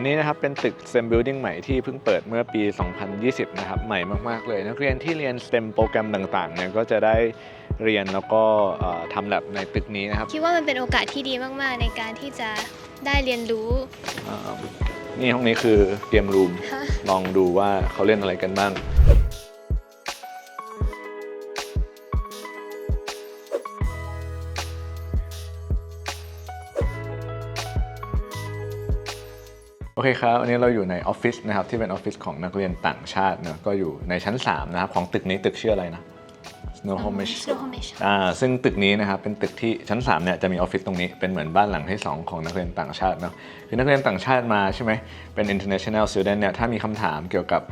อันนี้นะครับเป็นตึก STEM Building ใหม่ที่เพิ่งเปิดเมื่อปี 2020 นะครับ ใหม่มากๆเลย นักเรียนที่เรียน STEM โปรแกรมต่างๆเนี่ยก็จะได้เรียนแล้วก็เอ่อทำแลบในตึกนี้นะครับ คิดว่ามันเป็นโอกาสที่ดีมากๆ ในการที่จะได้เรียนรู้อ่านี่ห้องนี้คือเกมรูมฮะลองดูว่าเขาเล่นอะไรกันบ้าง อเคครับอันนี้เราอยู่ในออฟฟิศนะครับที่เป็นออฟฟิศของนักเรียนต่างชาติเนอะก็อยู่ในชั้น 3 นะครับ ของตึกนี้ตึกชื่ออะไรนะ Snohomish Snohomish อ่าซึ่งตึกนี้นะครับเป็นตึกที่ชั้น3เนี่ยจะมีออฟฟิศตรงนี้เป็นเหมือนบ้านหลังที่ 2 ของนักเรียนต่างชาติเนาะคือนักเรียนต่างชาติมาใช่ไหมเป็น international student เนี่ยถ้ามีคำถามเกี่ยวกับ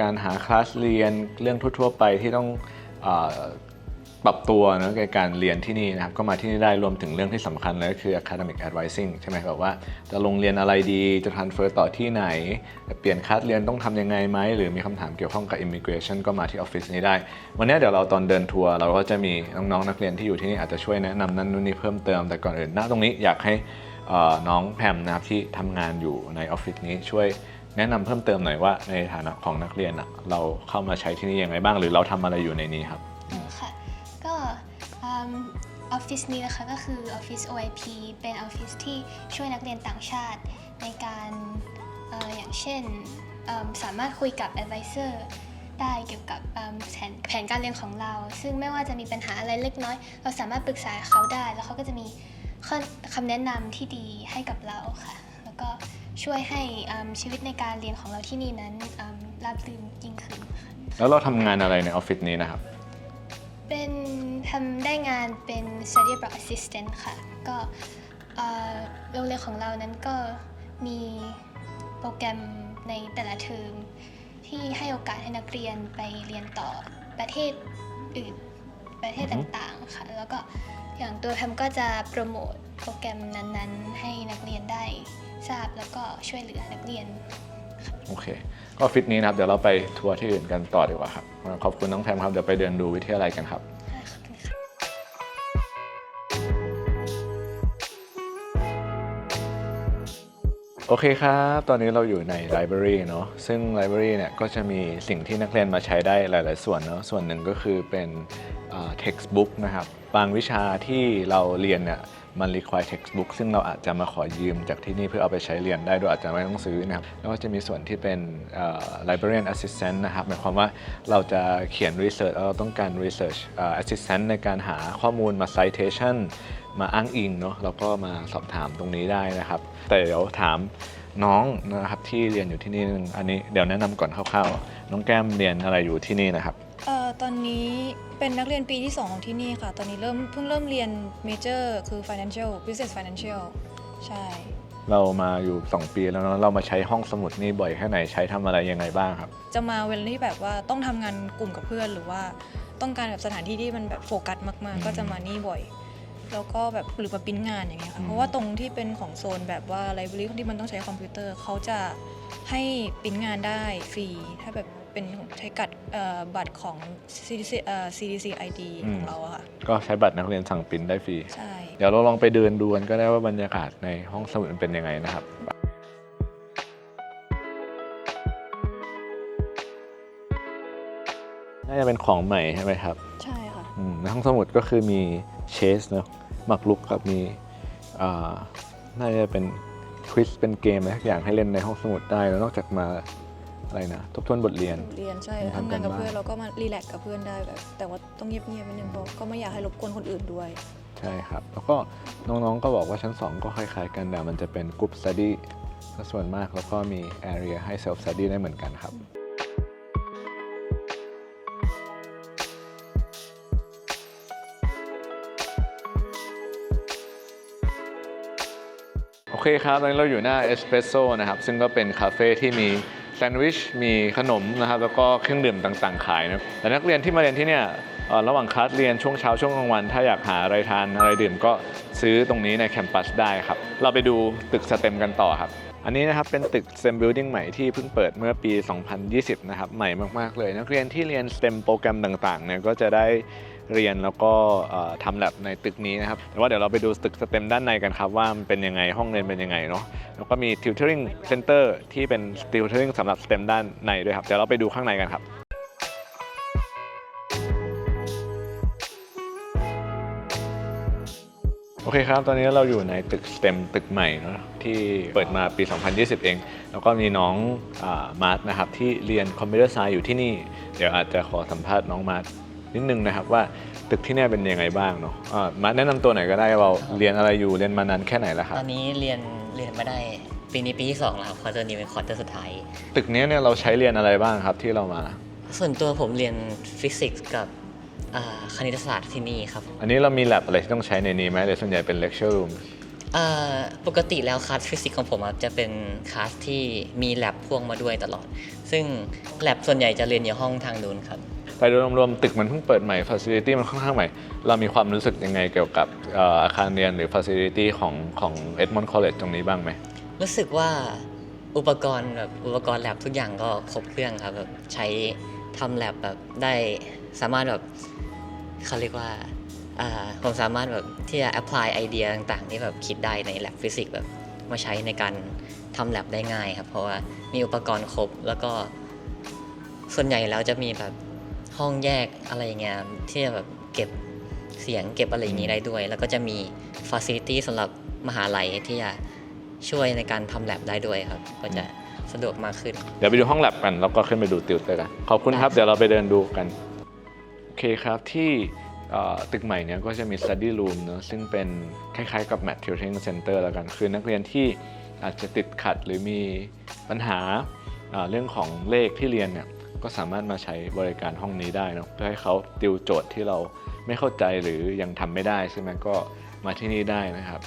การหาคลาสเรียนเรื่องทั่วๆไปที่ต้องเออ ปรับตัวเนะในการเรียนที่นี่นะครับ ก็มาที่นี่ได้รวมถึงเรื่องที่สำคัญเลยก็คือ academic advising ใช่ไหมแบบว่าจะลงเรียนอะไรดีจะ transfer ต่อที่ไหน เปลี่ยนคลาสเรียนต้องทำยังไงไหม หรือมีคำถามเกี่ยวข้องกับ immigration ก็มาที่ออฟฟิศนี้ได้ วันนี้เดี๋ยวเราตอนเดินทัวร์เราก็จะมีน้องๆนักเรียนที่อยู่ที่นี่อาจจะช่วยแนะนำนั่นนู่นนี่เพิ่มเติมแต่ก่อนอื่นณตรงนี้อยากให้น้องแพมนะครับที่ทำงานอยู่ในออฟฟิศนี้ช่วยแนะนำเพิ่มเติมหน่อยว่าในฐานะของนักเรียนเราเข้ามาใช้ที่นี่ยังไงบ้าง หรือเราทำอะไรอยู่ในนี้ครับ ฟฟิศนี้นะคะก็คือออฟฟิศ OIP เป็นออฟฟิศที่ช่วยนักเรียนต่างชาติ ในการเอ่ออย่างเช่นเอิ่มสามารถคุยกับ advisor ได้เกี่ยวกับเอิ่มแผนแผนการเรียนของเรา ซึ่งไม่ว่าจะมีปัญหาอะไรเล็กน้อย เราสามารถปรึกษาเขาได้ แล้วเขาก็จะมีข้อคำแนะนำที่ดีให้กับเราค่ะ แล้วก็ช่วยให้อืมชีวิตในการเรียนของเราที่นี่นั้นอืมราบรื่นยิ่งขึ้นค่ะแล้วเราทำงานอะไรในออฟฟิศนี้นะครับ เป็นทำได้งานเป็น study abroad assistant ค่ะ ก็โรงเรียนของเรานั้นก็มีโปรแกรมในแต่ละเทอมที่ให้โอกาสให้นักเรียนไปเรียนต่อประเทศอื่นประเทศต่างๆค่ะ แล้วก็อย่างตัวแพมก็จะโปรโมทโปรแกรมนั้นๆ ให้นักเรียนได้ทราบแล้วก็ช่วยเหลือนักเรียนโอเค ก็ออฟฟิศนี้นะครับ เดี๋ยวเราไปทัวร์ที่อื่นกันต่อดีกว่าครับ ขอบคุณน้องแพมครับ เดี๋ยวไปเดินดูวิทยาลัยกันครับ โอเคครับ ตอนนี้เราอยู่ในไลบรารีเนาะ ซึ่งไลบรารีเนี่ยก็จะมีสิ่งที่นักเรียนมาใช้ได้หลาย ๆ ส่วนเนาะ ส่วนหนึ่งก็คือเป็นอ่า textbook นะครับ บางวิชาที่เราเรียนเนี่ยมัน require textbook ซึ่งเราอาจจะมาขอยืมจากที่นี่เพื่อเอาไปใช้เรียนได้โดยอาจจะไม่ต้องซื้อนะครับ แล้วก็จะมีส่วนที่เป็นอ่า librarian assistant นะครับ หมายความว่าเราจะเขียน research เราต้องการ research อ่า assistant ในการหาข้อมูลมา citation มาอ้างอิงเนาะแล้วก็มาสอบถามตรงนี้ได้นะครับ แต่เดี๋ยวถามน้องนะครับที่เรียนอยู่ที่นี่นึงอันนี้เดี๋ยวแนะนำก่อนคร่าวๆ น้องแก้มเรียนอะไรอยู่ที่นี่นะครับเอ่อตอนนี้เป็นนักเรียนปีที่ 2 ของที่นี่ค่ะ ตอนนี้เริ่มเพิ่งเริ่มเรียนเมเจอร์คือ financial business financial ใช่ เรามาอยู่ 2 ปีแล้วเนาะเรามาใช้ห้องสมุดนี่บ่อยแค่ไหนใช้ทำอะไรยังไงบ้างครับ จะมาเวลาที่แบบว่าต้องทำงานกลุ่มกับเพื่อนหรือว่าต้องการแบบสถานที่ที่มันแบบโฟกัสมากอืมๆก็จะมานี่บ่อย แล้วก็แบบหรือมาปริ้นงานอย่างเงี้ยอืค่ะมเพราะว่าตรงที่เป็นของโซนแบบว่าไลบรารีที่มันต้องใช้คอมพิวเตอร์เขาจะให้ปริ้นงานได้ฟรี ถ้าแบบเป็นใช้กัดเอ่อบัตรของ CDC เอ่อ CDC ID ของเราอะค่ะก็ใช้บัตรนักเรียนสั่งปริ้นได้ฟรีใช่เดี๋ยวเราลองไปเดินดูกันก็ได้ว่าบรรยากาศในห้องสมุดมันเป็นยังไงนะครับน่าจะเป็นของใหม่ใช่ไหมครับ ใช่ค่ะอืมในห้องสมุดก็คือมี เชสเนาะหมากรุกกับมีอ่าน่าจะเป็นควิสเป็นเกมอะไรทุกอย่างให้เล่นในห้องสมุดได้แล้วนอกจากมาอะไรนะทบทวนบทเรียนเรียนใช่มีทำทำงานกับกันบ้านเพื่อนเราก็มารีแลกซ์กับเพื่อนได้แบบ แต่ว่าต้องเงียบๆนิดนึงเพราะก็ไม่อยากให้รบกวนคนอื่นด้วย ใช่ครับ แล้วก็น้องๆก็บอกว่าชั้น 2 ก็คล้ายๆกันแต่มันจะเป็นกลุ่ม study ซะส่วนมากแล้วก็มี area ให้ self study ได้เหมือนกันครับ โอเคครับตอนนี้เราอยู่หน้าเอสเปรสโซ่นะครับ ซึ่งก็เป็นคาเฟ่ที่มีแซนด์วิช มีขนมนะครับ แล้วก็เครื่องดื่มต่างๆ ขายนะแต่นักเรียนที่มาเรียนที่เนี่ยระหว่างคลาสเรียนช่วงเช้าช่วงกลางวัน ถ้าอยากหาอะไรทานอะไรดื่มก็ซื้อตรงนี้ในแคมปัสได้ครับ เราไปดูตึกสเต็มกันต่อครับ อันนี้นะครับเป็นตึก STEM Building ใหม่ที่เพิ่งเปิดเมื่อปี 2020 นะครับ ใหม่มากๆเลย นักเรียนที่เรียน STEM โปรแกรมต่างๆเนี่ยก็จะได้ เรียนแล้วก็ทำแลบในตึกนี้นะครับแต่ว่าเดี๋ยวเราไปดูตึกสเต็มด้านในกันครับว่ามันเป็นยังไงห้องเรียนเป็นยังไงเนาะแล้วก็มี tutoring center ที่เป็น tutoring สำหรับสเต็มด้านในด้วยครับเดี๋ยวเราไปดูข้างในกันครับโอเคครับ ตอนนี้เราอยู่ในตึก STEM ตึกใหม่เนอะที่เปิดมาปี 2020 เอง แล้วก็มีน้องอามาร์ทนะครับที่เรียนคอมพิวเตอร์ไซน์อยู่ที่นี่ เดี๋ยวอาจจะขอสัมภาษณ์น้องมาร์ท นิดนึงนะครับว่าตึกที่เนี่ยเป็นยังไงบ้างเนาะอ่ามาร์ทแนะนำตัวหน่อยก็ได้เราเรียนอะไรอยู่เรียนมานานแค่ไหนแล้วครัตบ อนนี้เรียนเรียนมาได้ปีนี้ปีที่สองแล้วครับควอเตอร์นี้เป็นควอเตอร์สุดท้าย ตึกนี้เนี่ยเราใช้เรียนอะไรบ้างครับที่เรามา ส่วนตัวผมเรียนฟิสิกส์กับอ่าคณิตศาสตร์ที่นี่ครับอันนี้เรามีแลบอะไรที่ต้องใช้ในนี้ไหมหรือส่วนใหญ่เป็น lecture room อ่าปกติแล้วคลาสฟิสิกส์ของผมอะจะเป็นคลาสที่มีแลบพ่วงมาด้วยตลอด ซึ่งแลบส่วนใหญ่จะเรียนอยู่ห้องทางนู้นครับ แต่โดยรวมๆตึกมันเพิ่งเปิดใหม่ facility มันค่อนข้างใหม่ เรามีความรู้สึกยังไงเกี่ยวกับอาคารเรียนหรือ facility ของของ Edmond College ตรงนี้บ้างไหมรู้สึกว่าอุปกรณ์แบบอุปกรณ์แลบทุกอย่างก็ครบเครื่องครับแบบใช้ทำแลบแบบได้สามารถแบบเขาเรียกว่าอ่าผมสามารถแบบที่จะ apply ไอเดียต่างๆ ที่แบบคิดได้ในแลบฟิสิกส์แบบมาใช้ในการทำแลบได้ง่ายครับ เพราะว่ามีอุปกรณ์ครบแล้วก็ส่วนใหญ่แล้วจะมีแบบ ห้องแยกอะไรเงี้ยที่จะแบบเก็บเสียงเก็บอะไรอย่างงี้ได้ด้วย แล้วก็จะมี facility สำหรับมหาลัยที่จะช่วยในการทำแลบได้ด้วยครับ ก็จะสะดวกมากขึ้น เดี๋ยวไปดูห้องแลบกันแล้วก็ขึ้นไปดูติวเตอร์กัน ขอบคุณครับ เดี๋ยวเราไปเดินดูกัน โอเคครับที่เอ่อตึกใหม่เนี้ยก็จะมี study room เนอะซึ่งเป็นคล้ายๆกับ Math Tutoring Center แล้วกัน คือนักเรียนที่อาจจะติดขัดหรือมีปัญหาเอ่อเรื่องของเลขที่เรียนเนี่ย ก็สามารถมาใช้บริการห้องนี้ได้เนะเพื่อให้เขาติวโจทย์ที่เราไม่เข้าใจหรือยังทำไม่ได้ใช่ไหมก็มาที่นี่ได้นะครับ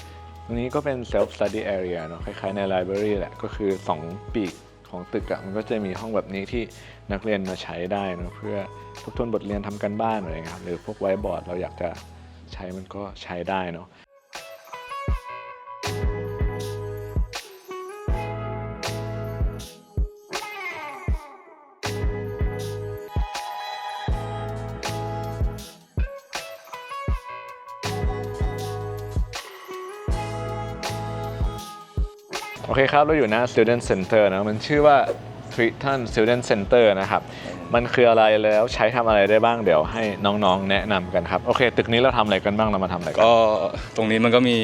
ตรงนี้ก็เป็น self study area เนอะคล้ายๆใน library แหละก็คือ 2 ปีกของตึกอะมันก็จะมีห้องแบบนี้ที่นักเรียนมาใช้ได้นะเพื่อทบทวนบทเรียนทำกันบ้านอะไรเงี้ยครับหรือพวกไวบอร์ดเราอยากจะใช้มันก็ใช้ได้เนาะ โอเคครับ เราอยู่หน้า Student Center นะ มันชื่อว่า Triton Student Center นะครับ มันคืออะไรแล้วใช้ทำอะไรได้บ้างเดี๋ยวให้น้องๆ แนะนำกันครับ โอเค ตึกนี้เราทำอะไรกันบ้าง เรามาทำอะไรกัน ก็ตรงนี้มันก็มี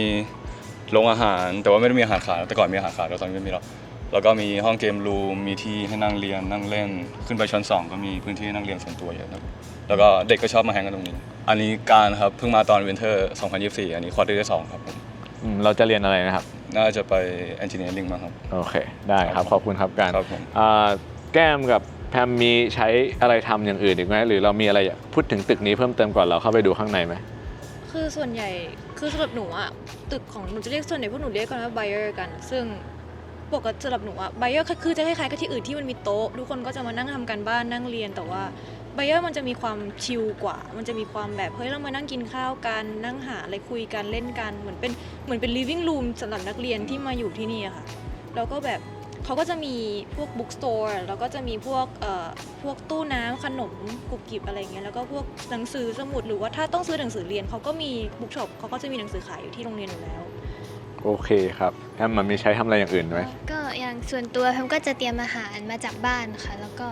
โรงอาหาร แต่ว่าไม่ได้มีอาหารขายแต่ก่อนมีอาหารขายแต่ตอนนี้ไม่มีแล้วแล้วก็มีห้องเกมรูมมีที่ให้นั่งเรียนนั่งเล่น ขึ้นไปชั้นสองก็มีพื้นที่ให้นั่งเรียนส่วนตัวเยอะครับแล้วก็เด็กก็ชอบมาแฮงกันตรงนี้ อันนี้การครับเพิ่งมาตอนวินเทอร์ 2024 อันนี้ควอเตอร์ที่สองครับผมอืมเราจะเรียนอะไรนะครับ น่าจะไป engineering มาครับ โอเค ได้ครับ ขอบคุณครับการครับผม อ่าแก้มกับแพมมีใช้อะไรทำอย่างอื่นอีกไหมหรือเรามีอะไรอยากพูดถึงตึกนี้เพิ่มเติมก่อนเราเข้าไปดูข้างในไหม คือส่วนใหญ่คือสำหรับหนูอะตึกของหนูจะเรียกส่วนใหญ่พวกหนูเรียกกันว่า buyer กัน ซึ่งปกติสำหรับหนูอะ buyer คือจะคล้ายๆกับที่อื่นที่มันมีโต๊ะ ทุกคนก็จะมานั่งทำการบ้านนั่งเรียนแต่ว่า buyer มันจะมีความชิลกว่า มันจะมีความแบบเฮ้ยเรามานั่งกินข้าวกันนั่งหาอะไรคุยกันเล่นกันเหมือนเป็นเหมือนเป็น living room สำหรับนักเรียนที่มาอยู่ที่นี่อะค่ะแล้วก็แบบเขาก็จะมีพวกบุ๊กสโตร์แล้วก็จะมีพวกเอ่อพวกตู้น้ำขนมกุบกิบอะไรเงี้ยแล้วก็พวกหนังสือสมุดหรือว่าถ้าต้องซื้อหนังสือเรียนเขาก็มีบุ๊กช็อปเขาก็จะมีหนังสือขายอยู่ที่โรงเรียนอยู่แล้ว โอเคครับแอมมันมีใช้ทำอะไรอย่างอื่นไหมก็อย่างส่วนตัวแพมก็จะเตรียมอาหารมาจากบ้านค่ะ แล้วก็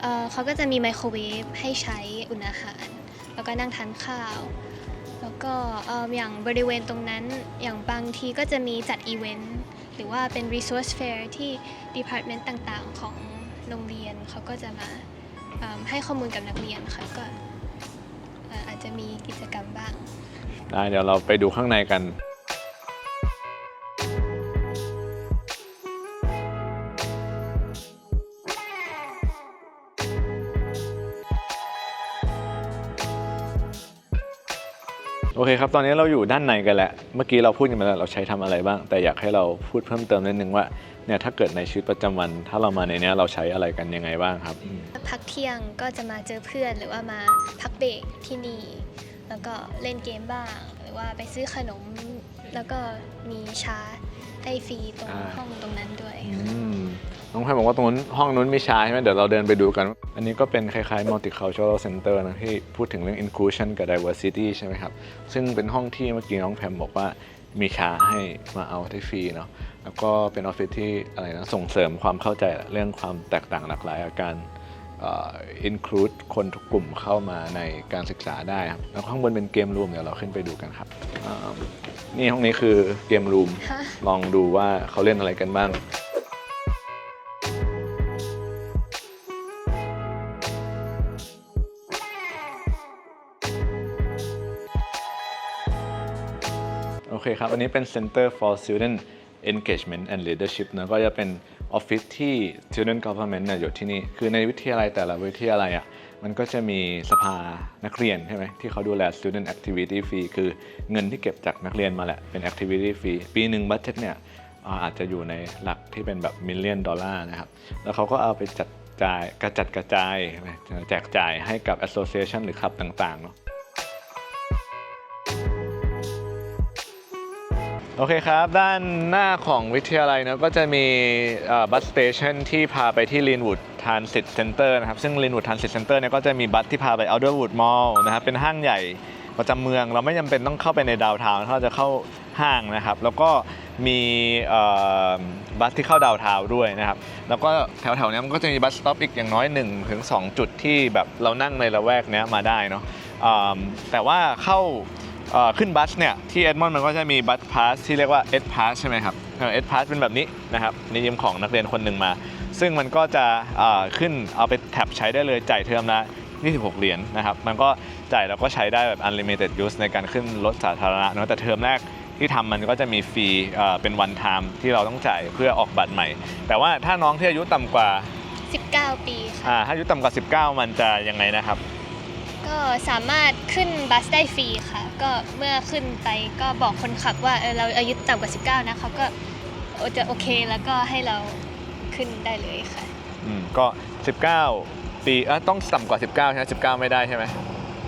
เอ่อเขาก็จะมีไมโครเวฟให้ใช้อุ่นอาหาร แล้วก็นั่งทานข้าว แล้วก็เอ่ออย่างบริเวณตรงนั้นอย่างบางทีก็จะมีจัดอีเวนต์หรือว่าเป็น resource fair ที่ department ต่างๆ ของโรงเรียนเขาก็จะมาให้ข้อมูลกับนักเรียนค่ะก็อาจจะมีกิจกรรมบ้าง ได้เดี๋ยวเราไปดูข้างในกัน โอเคครับ ตอนนี้เราอยู่ด้านในกันแล้วเมื่อกี้เราพูดกันมาแล้วเราใช้ทำอะไรบ้าง แต่อยากให้เราพูดเพิ่มเติมนิดนึงว่าเนี่ยถ้าเกิดในชีวิตประจำวัน ถ้าเรามาในเนี้ยเราใช้อะไรกันยังไงบ้างครับอืมพักเที่ยงก็จะมาเจอเพื่อนหรือว่ามาพักเบรกที่นี่ แล้วก็เล่นเกมบ้าง หรือว่าไปซื้อขนม แล้วก็มีชาร์จให้ฟรีตรงอ่าห้องตรงนั้นด้วยอืม น้องแพรบอกว่าตรงนู้นห้องนู้นมีชาใช่ไหมเดี๋ยวเราเดินไปดูกัน อันนี้ก็เป็นคล้ายๆ multicultural center นะที่พูดถึงเรื่อง inclusion กับ diversity ใช่ไหมครับ ซึ่งเป็นห้องที่เมื่อกี้น้องแพมบอกว่ามีชาให้มาเอาได้ฟรีเนาะแล้วก็เป็นออฟฟิศที่อะไรนะส่งเสริมความเข้าใจเรื่องความแตกต่างหลากหลายอาการเอ่อ include คนทุกกลุ่มเข้ามาในการศึกษาได้ครับแล้วข้างบนเป็นเกมรูมเดี๋ยวเราขึ้นไปดูกันครับอ่านี่ห้องนี้คือเกมรูมฮะลองดูว่าเขาเล่นอะไรกันบ้าง คครับ อันนี้เป็น Center for Student Engagement and Leadership นะก็จะเป็นออฟฟิศที่ Student Government เนี่ยอยู่ที่นี่ คือในวิทยาลัยแต่ละวิทยาลัยอะมันก็จะมีสภานักเรียนใช่ไหมที่เขาดูแล Student Activity Fee คือเงินที่เก็บจากนักเรียนมาแหละเป็น Activity Fee ปีหนึ่งบัตเจ็ตเนี่ยอาจจะอยู่ในหลักที่เป็นแบบมิลเลียนดอลลาร์นะครับ แล้วเขาก็เอาไปจัดจ่ายกระจัดกระจายใช่ไหมแจกจ่ายให้กับ Association หรือคลับต่างๆเนาะ โอเคครับ ด้านหน้าของวิทยาลัยเนะก็จะมีบัสสเตชันที่พาไปที่ Linwood Transit Center นะครับ ซึ่ง Linwood Transit Center เนี่ยก็จะมีบัสที่พาไป Alderwood Mall นะครับ เป็นห้างใหญ่ประจำเมืองเราไม่จำเป็นต้องเข้าไปในดาวทาวน์ถ้าเราจะเข้าห้างนะครับ แล้วก็มีบัสที่เข้าดาวทาวด้วยนะครับ แล้วก็แถวๆนี้มันก็จะมีบัสสต็อปอีกอย่างน้อย1ถึง2จุดที่แบบเรานั่งในละแวกนี้มาได้เนาะแต่ว่าเข้า ขึ้นบัสเนี่ยที่เอ็ดมอนด์มันก็จะมีบัสพาสที่เรียกว่าเอ็ดพาสใช่ไหมครับเอ็ดพาสเป็นแบบนี้นะครับนี่ยืมของนักเรียนคนหนึ่งมา ซึ่งมันก็จะเอ่อขึ้นเอาไปแท็บใช้ได้เลยจ่ายเทอมละ26 เหรียญนะครับ มันก็จ่ายแล้วก็ใช้ได้แบบ unlimited use ในการขึ้นรถสาธารณะเนอะแต่เทอมแรกที่ทำมันก็จะมีฟรีเอ่อเป็น one time ที่เราต้องจ่ายเพื่อออกบัตรใหม่ แต่ว่าถ้าน้องที่อายุต่ำกว่า 19 ปีค่ะอ่าถ้าอายุต่ำกว่า 19 มันจะยังไงนะครับ ก็สามารถขึ้นบัสได้ฟรีค่ะ ก็เมื่อขึ้นไปก็บอกคนขับว่าเออเราอายุต่ำกว่า 19 นะเขาก็จะโอเคแล้วก็ให้เราขึ้นได้เลยค่ะ อืมก็ 19 ปีเอะต้องต่ำกว่า 19 ใช่ไหม19 ไม่ได้ใช่ไหม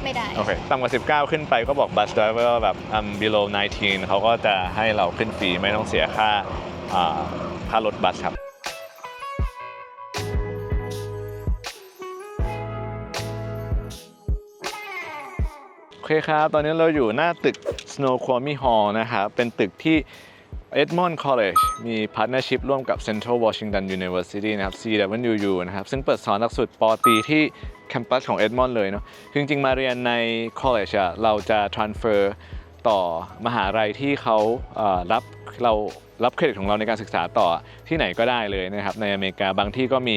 ไม่ได้ โอเคต่ำกว่า 19 ขึ้นไปก็บอกบัส d r i เวอร์แบบ um below 19 เขาก็จะให้เราขึ้นฟรีไม่ต้องเสียค่าอ่าค่ารถบัสครับ เคครับ ตอนนี้เราอยู่หน้าตึก Snow Quarry Hall นะครับ เป็นตึกที่ Edmond College มี partnership ร่วมกับ Central Washington University นะครับ CWU นะครับ ซึ่งเปิดสอนหลักสูตรปอตีที่แคมปัสของ Edmond เลยเนาะคือจริง ๆ มาเรียนใน college อะเราจะ transfer ต่อมหาลัยที่เขารับเรา รับเครดิตของเราในการศึกษาต่อที่ไหนก็ได้เลยนะครับในอเมริกาบางที่ก็มี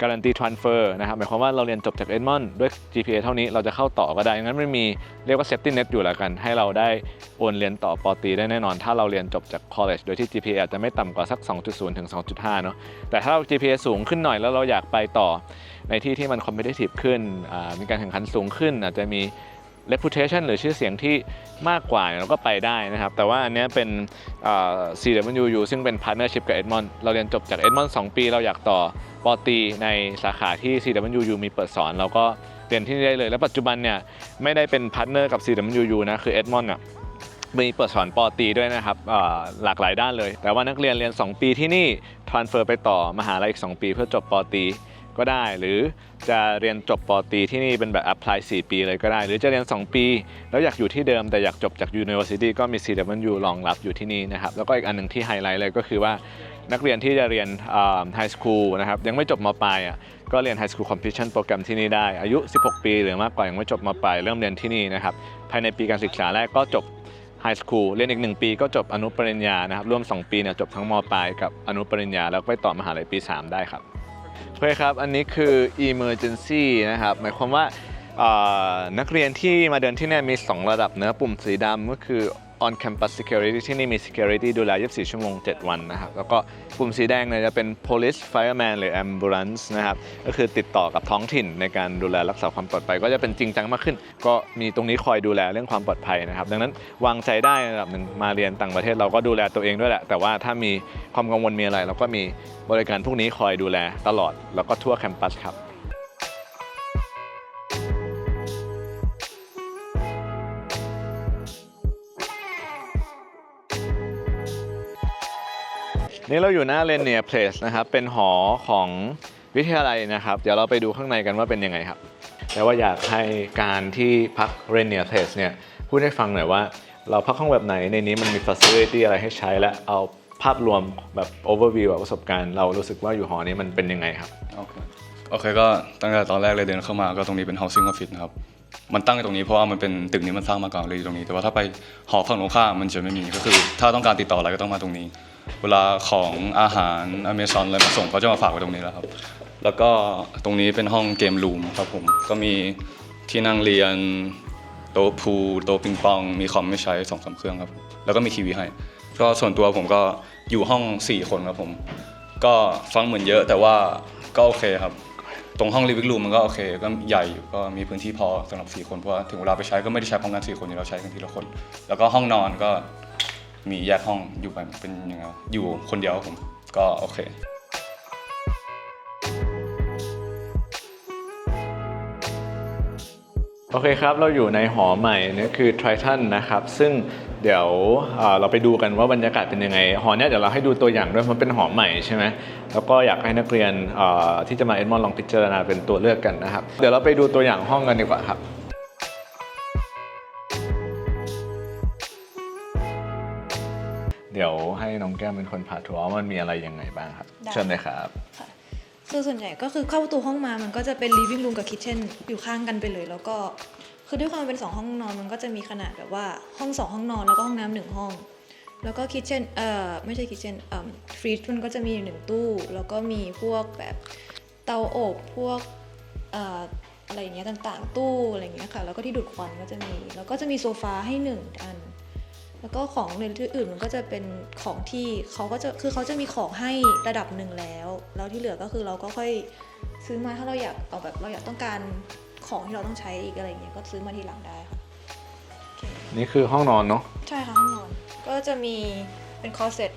การันตี transfer นะครับหมายความว่าเราเรียนจบจาก Edmond ด้วย GPA เท่านี้เราจะเข้าต่อก็ได้งั้นไมันมีเรียกว่า safety net อยู่แล้วกัน ให้เราได้โอนเรียนต่อปอตีได้แน่นอน ถ้าเราเรียนจบจาก college โดยที่ GPA อาจจะไม่ต่ำกว่าสัก 2.0 ถึง 2.5 เนาะแต่ถ้าเรา GPA สูงขึ้นหน่อยแล้วเราอยากไปต่อในที่ที่มัน competitive ขึ้นมีการแข่งขันสูงขึ้นอาจจะมี reputation หรือชื่อเสียงที่มากกว่าเนี่ยเราก็ไปได้นะครับ แต่ว่าอันเนี้ยเป็น CWU ซึ่งเป็น partnership กับ Edmond เราเรียนจบจาก Edmond 2 ปี เราอยากต่อปอตีในสาขาที่ CWU มีเปิดสอน เราก็เรียนที่นี่ได้เลย และปัจจุบันเนี่ยไม่ได้เป็นพาร์ทเนอร์กับ CWU นะ คือ Edmond อะมีเปิดสอนปอตีด้วยนะครับหลากหลายด้านเลย แต่ว่านักเรียนเรียน 2 ปีที่นี่ transfer ไปต่อมหาลัยอีก 2 ปีเพื่อจบปอตี ก็ได้ หรือจะเรียนจบปตรีที่นี่เป็นแบบ apply 4 ปีเลยก็ได้ หรือจะเรียน 2 ปี แล้วอยากอยู่ที่เดิมแต่อยากจบจาก university ก็มี CWU รองรับอยู่ที่นี่นะครับ แล้วก็อีกอันหนึ่งที่ไฮไลท์เลยก็คือว่านักเรียนที่จะเรียนไฮสคูลนะครับยังไม่จบมปลายอะก็เรียน High School Completion โปรแกรมที่นี่ได้ อายุ 16 ปีหรือมากกว่ายังไม่จบมปลายเริ่มเรียนที่นี่นะครับภายในปีการศึกษาแรกก็จบไฮสคูลเรียนอีก 1 ปีก็จบอนุปริญญานะครับร่วม 2 ปีเนี่ยจบทั้งมปลายกับอนุปริญญาแล้วไปต่อมหาลัยปี 3 ได้ครับ เพื่อครับ อันนี้คือ emergency นะครับ หมายความว่านักเรียนที่มาเดินที่เนี่ยมี 2 ระดับเนื้อปุ่มสีดำก็คือ on campus security ที่นี่มี security ดูแล 24 ชั่วโมง 7 วันนะครับ แล้วก็ปุ่มสีแดงเนี่ยจะเป็น police fireman หรือ ambulance นะครับ ก็คือติดต่อกับท้องถิ่นในการดูแลรักษาความปลอดภัย ก็จะเป็นจริงจังมากขึ้น ก็มีตรงนี้คอยดูแลเรื่องความปลอดภัยนะครับ ดังนั้นวางใจได้ระดับหนึ่งมาเรียนต่างประเทศเราก็ดูแลตัวเองด้วยแหละ แต่ว่าถ้ามีความกังวลมีอะไร เราก็มีบริการพวกนี้คอยดูแลตลอด แล้วก็ทั่วแคมปัสครับ นี่เราอยู่หน้าเรนเนียเพลสนะครับ เป็นหอของวิทยาลัยนะครับ เดี๋ยวเราไปดูข้างในกันว่าเป็นยังไงครับ แต่ว่าอยากให้การที่พักเรนเนียเพลสเนี่ยพูดให้ฟังหน่อยว่า เราพักห้องแบบไหนในนี้มันมีฟั c i l i t y อะไรให้ใช้และเอาภาพรวมแบบ overview แบบประสบการณ์เรารู้สึกว่าอยู่หอนี้มันเป็นยังไงครับ โอเคโอเคก็ตั้งแต่ตอนแรกเลยเดินเข้ามาก็ตรงนี้เป็น housing office นะครับ มันตั้งอยู่ตรงนี้เพราะว่ามันเป็นตึกนี้มันสร้างมาก่อนเลยอยู่ตรงนี้ แต่ว่าถ้าไปหอฝั่งตรงข้ามมันจะไม่มีก็คือ ถ้าต้องการติดต่ออะไรก็ต้องมาตรงนี้ เวลาของอาหารอเมซอนอะไรมาส่งเขาจะมาฝากไว้ตรงนี้แล้วครับ แล้วก็ตรงนี้เป็นห้องเกมรูมครับผม ก็มีที่นั่งเรียน โต๊ะพูโต๊ะปิงปอง มีคอมไม่ใช้สองสามเครื่องครับ แล้วก็มีทีวีให้ ก็ส่วนตัวผมก็อยู่ห้อง 4 คนครับผม ก็ฟังเหมือนเยอะแต่ว่าก็โอเคครับ ตรงห้องลิฟ i ์รูมมันก็โอเค ก็ใหญ่อยู่ก็มีพื้นที่พอสำหรับ 4 คนเพราะว่าถึงเวลาไปใช้ก็ไม่ได้ใช้พร้อมกัน4คนอยู่เราใช้กันทีละคน แล้วก็ห้องนอนก็ มีแยกห้องอยู่ไปเป็นยังไงอยู่คนเดียวผมก็โอเคโอเคครับ เราอยู่ในหอใหม่นี่คือ Triton นะครับ ซึ่งเดี๋ยวเราไปดูกันว่าบรรยากาศเป็นยังไง หอเนี้ยเดี๋ยวเราให้ดูตัวอย่างด้วยเพราะเป็นหอใหม่ใช่ไหมแล้วก็อยากให้นักเรียนที่จะมาเอ็ดมอนลองพิจารณาเป็นตัวเลือกกันนะครับ เดี๋ยวเราไปดูตัวอย่างห้องกันดีกว่าครับ เดี๋ยวให้น้องแก้มเป็นคนพาทัวร์ว่ามันมีอะไรยังไงบ้างครับ ได้ เชิญเลยครับ ค่ะคือส่วนใหญ่ก็คือเข้าประตูห้องมามันก็จะเป็น living room กับ kitchen อยู่ข้างกันไปเลย แล้วก็คือด้วยความเป็นสองห้องนอนมันก็จะมีขนาดแบบว่าห้องสองห้องนอนแล้วก็ห้องน้ำหนึ่งห้อง แล้วก็ kitchen เอ่อไม่ใช่ kitchen เอ่อฟรีซมันก็จะมีอยู่หนึ่งตู้ แล้วก็มีพวกแบบเตาอบพวกเอ่ออะไรอย่างเงี้ยต่างๆ ตู้อะไรอย่างเงี้ยค่ะแล้วก็ที่ดูดควันก็จะมี แล้วก็จะมีโซฟาให้หนึ่งอัน แล้วก็ของในที่อื่นมันก็จะเป็นของที่เขาก็จะคือเขาจะมีของให้ระดับหนึ่งแล้ว แล้วที่เหลือก็คือเราก็ค่อยซื้อมาถ้าเราอยากเอาแบบเราอยากต้องการของที่เราต้องใช้อีกอะไรอย่างเงี้ยก็ซื้อมาทีหลังได้ค่ะโอเคนี่คือห้องนอนเนาะใช่ค่ะห้องนอนก็จะมีเป็นคอเซ็ต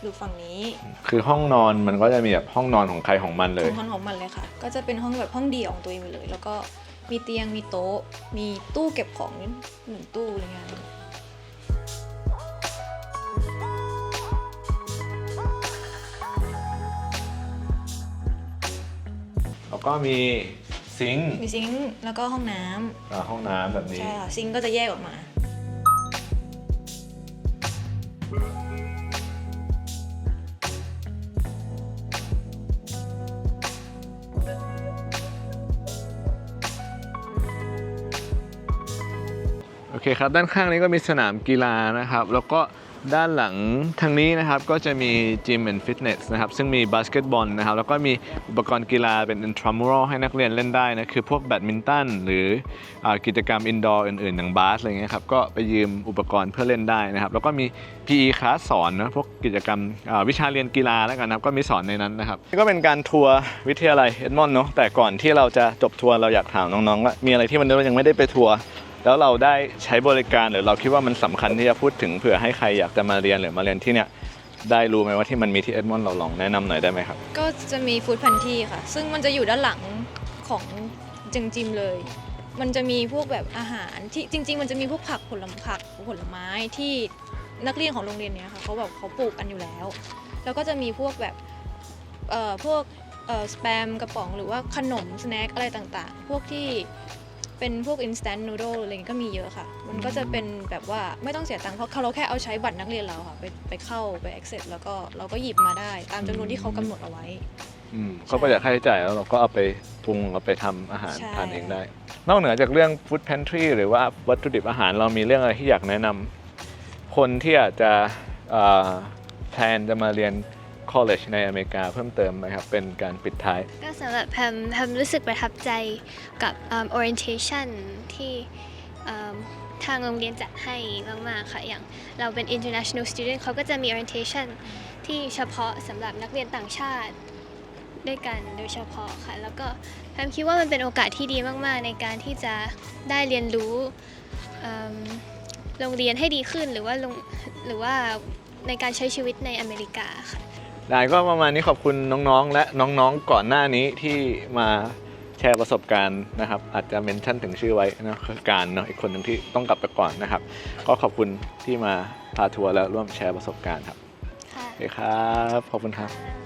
อยู่ฝั่งนี้ คือห้องนอนมันก็จะมีแบบห้องนอนของใครของมันเลยของห้องของมันเลยค่ะ ก็จะเป็นห้องแบบห้องเดี่ยวของตัวเองไปเลย แล้วก็มีเตียงมีโต๊ะ มีตู้เก็บของหนึ่งตู้อะไรเงี้ย ก็มีซิงค์มีซิงค์แล้วก็ห้องน้ำอ่าห้องน้ำแบบนี้ ใช่ค่ะซิงค์ก็จะแยกออกมา โอเคครับ ด้านข้างนี้ก็มีสนามกีฬานะครับ แล้วก็ ด้านหลังทางนี้นะครับก็จะมีจิม and ฟิตเนสนะครับซึ่งมีบาสเกตบอลนะครับแล้วก็มีอุปกรณ์กีฬาเป็น intramural ให้นักเรียนเล่นได้นะคือพวกแบดมินตันหรือกิจกรรมอินดอร์อื่นๆอย่างบาสอะไรเงี้ยครับก็ไปยืมอุปกรณ์เพื่อเล่นได้นะครับแล้วก็มี PE คลาสสอนนะพวกกิจกรรมวิชาเรียนกีฬาแล้วกันนะครับก็มีสอนในนั้นนะครับนี่ก็เป็นการทัวร์วิทยาลัยเอ็ดมอนด์เนาะแต่ก่อนที่เราจะจบทัวร์เราอยากถามน้องๆว่ามีอะไรที่มันเรายังไม่ได้ไปทัวร์ แล้วเราได้ใช้บริการหรือเราคิดว่ามันสำคัญที่จะพูดถึงเผื่อให้ใครอยากจะมาเรียนหรือมาเรียนที่เนี่ยได้รู้ไหมว่าที่มันมีที่เอ็ดมอนด์เราลองแนะนำหน่อยได้ไหมครับ ก็จะมีฟู้ดพันที่ค่ะ ซึ่งมันจะอยู่ด้านหลังของจิงจิมเลย มันจะมีพวกแบบอาหารที่จริง ๆ มันจะมีพวกผักผลไม้ผักผลไม้ที่นักเรียนของโรงเรียนเนี้ยค่ะเขาแบบเขาปลูกกันอยู่แล้ว แล้วก็จะมีพวกแบบเอ่อพวกเอ่อสแปมกระป๋องหรือว่าขนมสแน็คอะไรต่างๆ พวกที่ เป็นพวก instant noodle อะไรเงี้ยก็มีเยอะค่ะ มันก็จะเป็นแบบว่าไม่ต้องเสียตังค์เพราะเราแค่เอาใช้บัตรนักเรียนเราค่ะ ไปไปเข้าไป access แล้วก็เราก็หยิบมาได้ตามจำนวนที่เขากำหนดเอาไว้ อืมเขาประหยัดค่าใช้จ่ายแล้วเราก็เอาไปปรุงเอาไปทำอาหารใช่ ทานเองได้ นอกเหนือจากเรื่อง food pantry หรือว่าวัตถุดิบอาหารเรามีเรื่องอะไรที่อยากแนะนำคนที่อาจจะเอ่อแทนจะมาเรียน college ในอเมริกาเพิ่มเติมไหมครับ เป็นการปิดท้าย ก็สำหรับแพมแพมรู้สึกประทับใจกับอืม orientation ที่อืมทางโรงเรียนจัดให้มาก ๆ ค่ะ อย่างเราเป็น international student เขาก็จะมี orientation ที่เฉพาะสำหรับนักเรียนต่างชาติด้วยกันโดยเฉพาะค่ะ แล้วก็แพมคิดว่ามันเป็นโอกาสที่ดีมาก ๆ ในการที่จะได้เรียนรู้โรงเรียนให้ดีขึ้นหรือว่าโรงหรือว่าในการใช้ชีวิตในอเมริกาค่ะ ได้ก็ประมาณนี้ขอบคุณน้องๆ และน้องๆก่อนหน้านี้ที่มาแชร์ประสบการณ์นะครับ อาจจะเมนชั่นถึงชื่อไว้นะคือการเนาะอีกคนหนึ่งที่ต้องกลับไปก่อนนะครับ ก็ขอบคุณที่มาพาทัวร์และร่วมแชร์ประสบการณ์ครับค่ะโอเคครับ ขอบคุณครับ